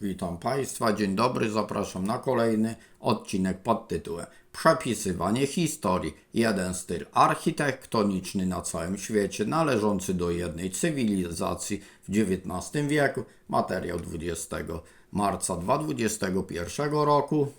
Witam Państwa, dzień dobry, zapraszam na kolejny odcinek pod tytułem Przepisywanie historii. Jeden styl architektoniczny na całym świecie, należący do jednej cywilizacji w XIX wieku. Materiał 20 marca 2021 roku.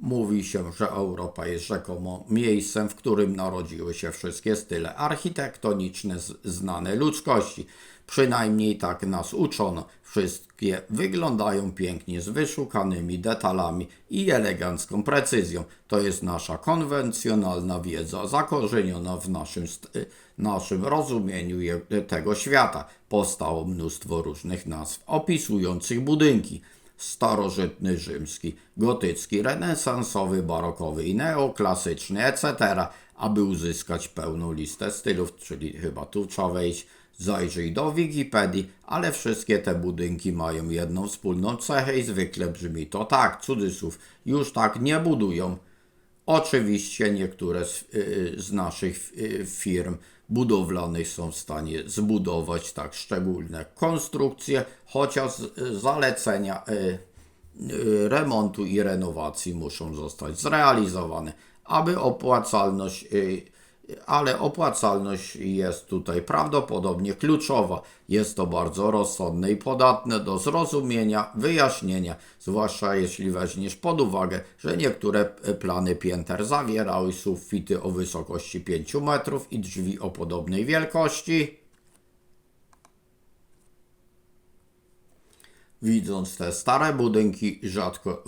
Mówi się, że Europa jest rzekomo miejscem, w którym narodziły się wszystkie style architektoniczne znane ludzkości. Przynajmniej tak nas uczono. Wszystkie wyglądają pięknie z wyszukanymi detalami i elegancką precyzją. To jest nasza konwencjonalna wiedza, zakorzeniona w naszym, naszym rozumieniu tego świata. Powstało mnóstwo różnych nazw opisujących budynki starożytny rzymski, gotycki, renesansowy, barokowy i neoklasyczny, etc., aby uzyskać pełną listę stylów, czyli chyba tu trzeba wejść, zajrzyj do Wikipedii, ale wszystkie te budynki mają jedną wspólną cechę i zwykle brzmi to tak, cudzysłów, już tak nie budują. Oczywiście niektóre z, y, z naszych y, firm budowlanych są w stanie zbudować tak szczególne konstrukcje, chociaż y, zalecenia y, y, remontu i renowacji muszą zostać zrealizowane, aby opłacalność, ale opłacalność jest tutaj prawdopodobnie kluczowa. Jest to bardzo rozsądne i podatne do zrozumienia, wyjaśnienia, zwłaszcza jeśli weźmiesz pod uwagę, że niektóre y, plany pięter zawierały sufity o wysokości 5 metrów i drzwi o podobnej wielkości. Widząc te stare budynki, rzadko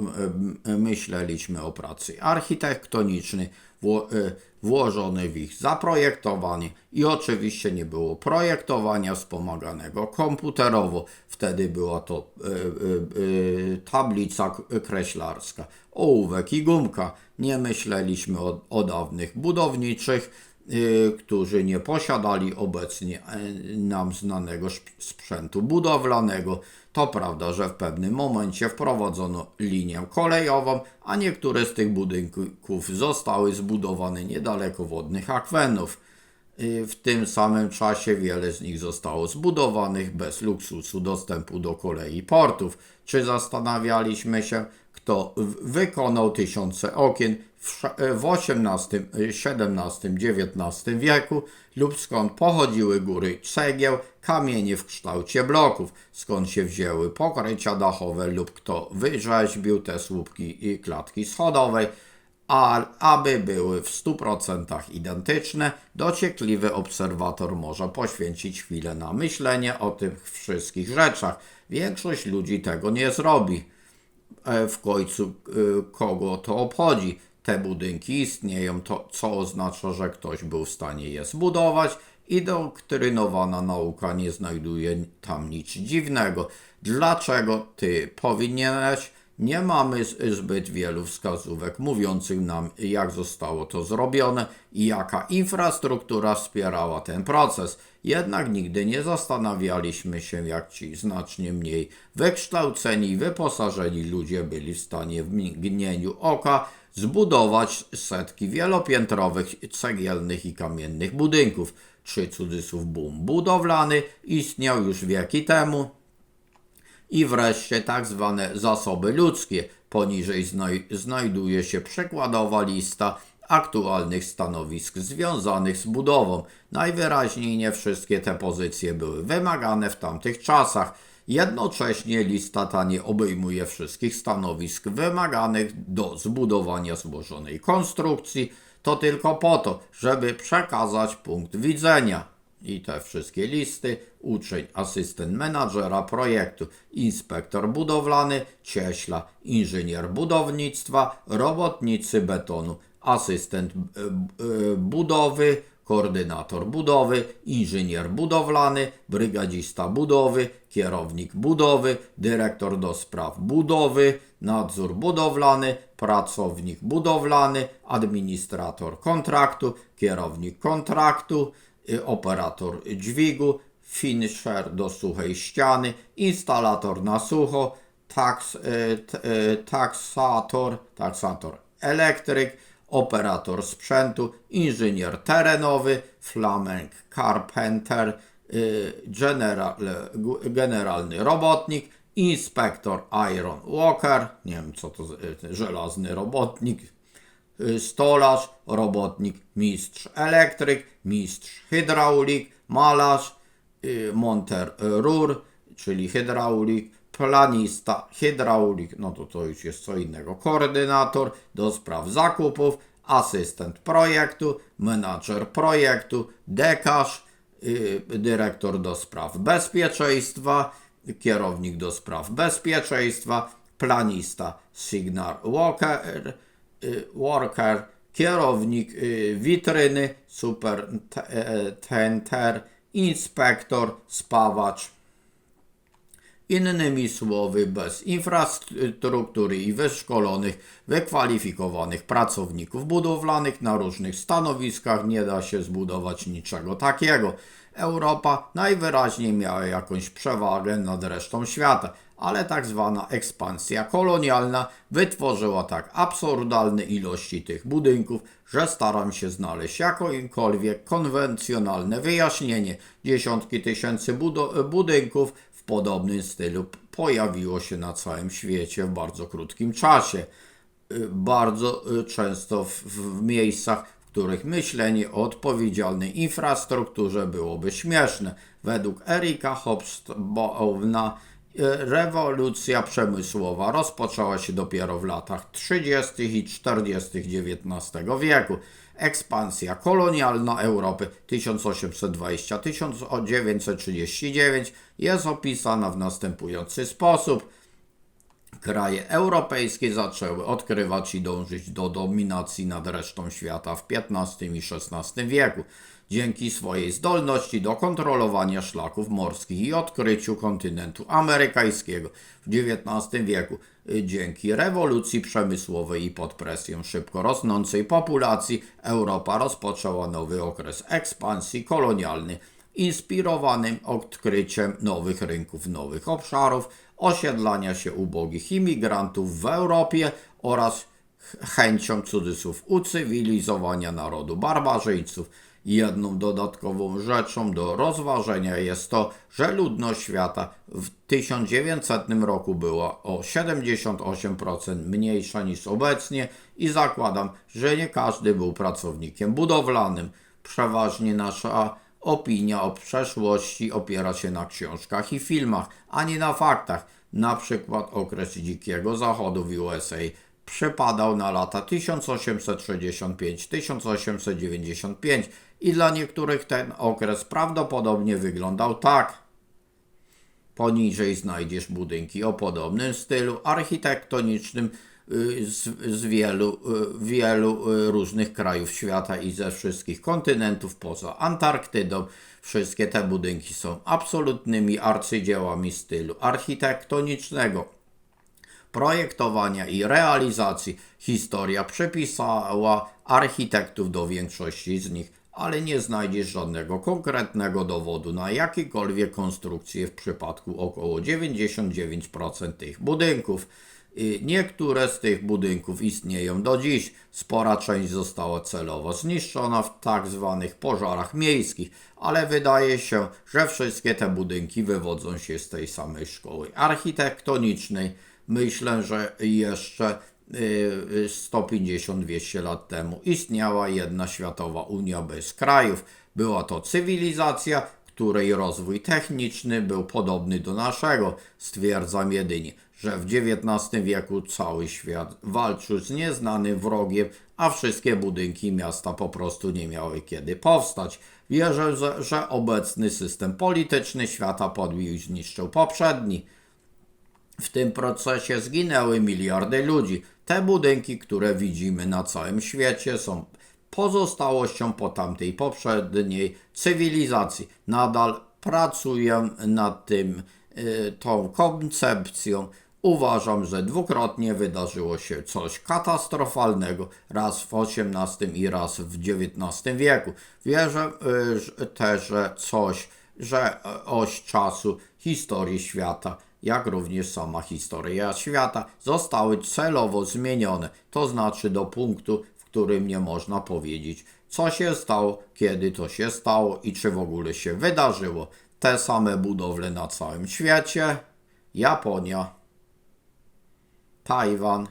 e, e, myśleliśmy o pracy architektonicznej wło, e, włożonej w ich zaprojektowanie i oczywiście nie było projektowania wspomaganego komputerowo. Wtedy była to e, e, e, tablica kreślarska, ołówek i gumka. Nie myśleliśmy o, o dawnych budowniczych, y, którzy nie posiadali obecnie e, nam znanego sprzętu budowlanego. To prawda, że w pewnym momencie wprowadzono linię kolejową, a niektóre z tych budynków zostały zbudowane niedaleko wodnych akwenów. Y, W tym samym czasie wiele z nich zostało zbudowanych bez luksusu dostępu do kolei portów. Czy zastanawialiśmy się, kto wykonał tysiące okien w sz- w XVIII, XVII, XIX wieku lub skąd pochodziły góry cegieł, kamienie w kształcie bloków, skąd się wzięły pokrycia dachowe lub kto wyrzeźbił te słupki i klatki schodowej a aby były w 100% identyczne, dociekliwy obserwator może poświęcić chwilę na myślenie o tych wszystkich rzeczach. Większość ludzi tego nie zrobi. E, W końcu e, kogo to obchodzi? Te budynki istnieją, to co oznacza, że ktoś był w stanie je zbudować i doktrynowana nauka nie znajduje tam nic dziwnego. Dlaczego ty powinieneś? Nie mamy zbyt wielu wskazówek mówiących nam, jak zostało to zrobione i jaka infrastruktura wspierała ten proces. Jednak nigdy nie zastanawialiśmy się, jak ci znacznie mniej wykształceni i wyposażeni ludzie byli w stanie w mgnieniu oka zbudować setki wielopiętrowych cegielnych i kamiennych budynków. Czy cudzysłów boom budowlany istniał już wieki temu, i wreszcie tak zwane zasoby ludzkie. Poniżej znaj znajduje się przykładowa lista aktualnych stanowisk związanych z budową. Najwyraźniej nie wszystkie te pozycje były wymagane w tamtych czasach. Jednocześnie lista ta nie obejmuje wszystkich stanowisk wymaganych do zbudowania złożonej konstrukcji. To tylko po to, żeby przekazać punkt widzenia. I te wszystkie listy, uczeń, asystent menadżera projektu, inspektor budowlany, cieśla, inżynier budownictwa, robotnicy betonu, asystent e, e, budowy, koordynator budowy, inżynier budowlany, brygadzista budowy, kierownik budowy, dyrektor do spraw budowy, nadzór budowlany, pracownik budowlany, administrator kontraktu, kierownik kontraktu, y, operator dźwigu, finisher do suchej ściany, instalator na sucho, taks, y, y, taksator, taksator elektryk, operator sprzętu, inżynier terenowy, flamenk, carpenter, y, general, generalny robotnik, inspektor Iron Walker, nie wiem co to, y, żelazny robotnik, y, stolarz, robotnik, mistrz elektryk, mistrz hydraulik, malarz, monter rur, czyli hydraulik, planista, hydraulik, no to to już jest co innego, koordynator do spraw zakupów, asystent projektu, menadżer projektu, dekarz, y, dyrektor do spraw bezpieczeństwa, kierownik do spraw bezpieczeństwa, planista, signal worker, y, worker kierownik y, witryny, supertenter, inspektor, spawacz, Innymi słowy, bez infrastruktury i wyszkolonych, wykwalifikowanych pracowników budowlanych na różnych stanowiskach nie da się zbudować niczego takiego. Europa najwyraźniej miała jakąś przewagę nad resztą świata, ale tak zwana ekspansja kolonialna wytworzyła tak absurdalne ilości tych budynków, że staram się znaleźć jakiekolwiek konwencjonalne wyjaśnienie. Dziesiątki tysięcy budynków podobnym stylu pojawiło się na całym świecie w bardzo krótkim czasie. Y, Bardzo y, często w, w miejscach, w których myślenie o odpowiedzialnej infrastrukturze byłoby śmieszne. Według Erika Hobsbawma y, rewolucja przemysłowa rozpoczęła się dopiero w latach 30. i 40. XIX wieku. Ekspansja kolonialna Europy 1820-1939 jest opisana w następujący sposób. Kraje europejskie zaczęły odkrywać i dążyć do dominacji nad resztą świata w XV i XVI wieku. Dzięki swojej zdolności do kontrolowania szlaków morskich i odkryciu kontynentu amerykańskiego w XIX wieku, y, dzięki rewolucji przemysłowej i pod presją szybko rosnącej populacji, Europa rozpoczęła nowy okres ekspansji kolonialnej inspirowanym odkryciem nowych rynków, nowych obszarów, osiedlania się ubogich imigrantów w Europie oraz ch- chęcią cudzysłów ucywilizowania narodu barbarzyńców. Jedną dodatkową rzeczą do rozważenia jest to, że ludność świata w 1900 roku była o 78% mniejsza niż obecnie i zakładam, że nie każdy był pracownikiem budowlanym. Przeważnie nasza Opinia o przeszłości opiera się na książkach i filmach, a nie na faktach. Na przykład okres Dzikiego Zachodu w USA przypadał na lata 1865-1895 i dla niektórych ten okres prawdopodobnie wyglądał tak. Poniżej znajdziesz budynki o podobnym stylu architektonicznym y, z, z wielu, y, wielu y, różnych krajów świata i ze wszystkich kontynentów poza Antarktydą. Wszystkie te budynki są absolutnymi arcydziełami stylu architektonicznego projektowania i realizacji. Historia przypisała architektów do większości z nich, ale nie znajdziesz żadnego konkretnego dowodu na jakiekolwiek konstrukcje w przypadku około 99% tych budynków. Niektóre z tych budynków istnieją do dziś. Spora część została celowo zniszczona w tak zwanych pożarach miejskich, ale wydaje się, że wszystkie te budynki wywodzą się z tej samej szkoły architektonicznej. Myślę, że jeszcze y, y, 150-200 lat temu istniała jedna światowa Unia bez krajów. Była to cywilizacja, której rozwój techniczny był podobny do naszego. Stwierdzam jedynie, że w XIX wieku cały świat walczył z nieznanym wrogiem, a wszystkie budynki miasta po prostu nie miały kiedy powstać. Wierzę, że obecny system polityczny świata podbił i zniszczył poprzedni. W tym procesie zginęły miliardy ludzi. Te budynki, które widzimy na całym świecie, są pozostałością po tamtej poprzedniej cywilizacji. Nadal pracuję nad tym, y, tą koncepcją. Uważam, że dwukrotnie wydarzyło się coś katastrofalnego, raz w XVIII i raz w XIX wieku. Wierzę y, też, że coś, że e, oś czasu historii świata jak również sama historia świata, zostały celowo zmienione, to znaczy do punktu, w którym nie można powiedzieć co się stało, kiedy to się stało i czy w ogóle się wydarzyło. Te same budowle na całym świecie. Japonia, Tajwan,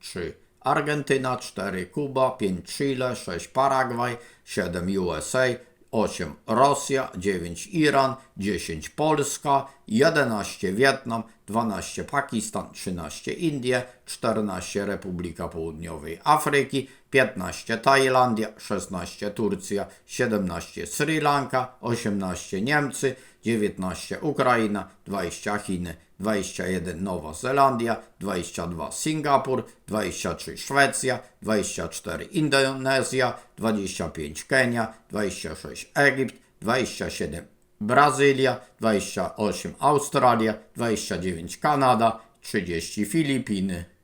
3 Argentyna, 4 Kuba, 5 Chile, 6 Paragwaj, 7 USA, 8 Rosja, 9 Iran, 10 Polska, 11 Wietnam, 12 Pakistan, 13 Indie, 14 Republika Południowej Afryki, 15 Tajlandia, 16 Turcja, 17 Sri Lanka, 18 Niemcy, 19 Ukraina, 20 Chiny, 21 Nowa Zelandia, 22 Singapur, 23 Szwecja, 24 Indonezja, 25 Kenia, 26 Egipt, 27 Brazylia, 28 Australia, 29 Kanada, 30 Filipiny.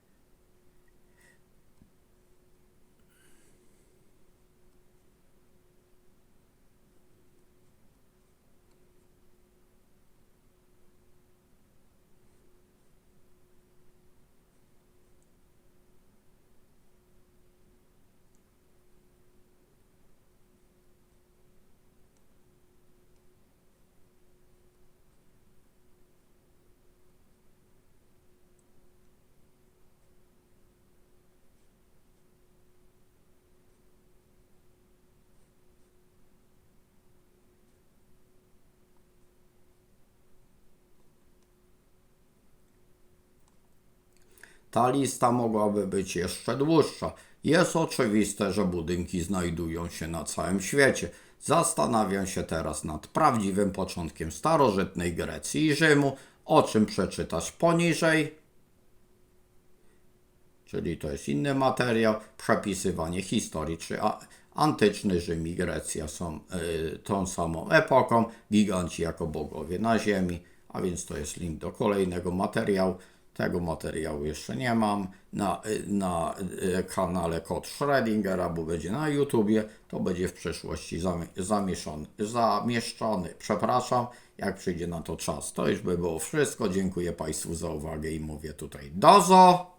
Ta lista mogłaby być jeszcze dłuższa. Jest oczywiste, że budynki znajdują się na całym świecie. Zastanawiam się teraz nad prawdziwym początkiem starożytnej Grecji i Rzymu, o czym przeczytać poniżej. Czyli to jest inny materiał, przepisywanie historii, czy antyczny Rzym i Grecja są y, tą samą epoką, giganci jako bogowie na ziemi, a więc to jest link do kolejnego materiału. Tego materiału jeszcze nie mam na, na kanale Kod Schrödingera, bo będzie na YouTubie, to będzie w przyszłości zamieszczony. Przepraszam, jak przyjdzie na to czas. To już by było wszystko. Dziękuję Państwu za uwagę i mówię tutaj dozo.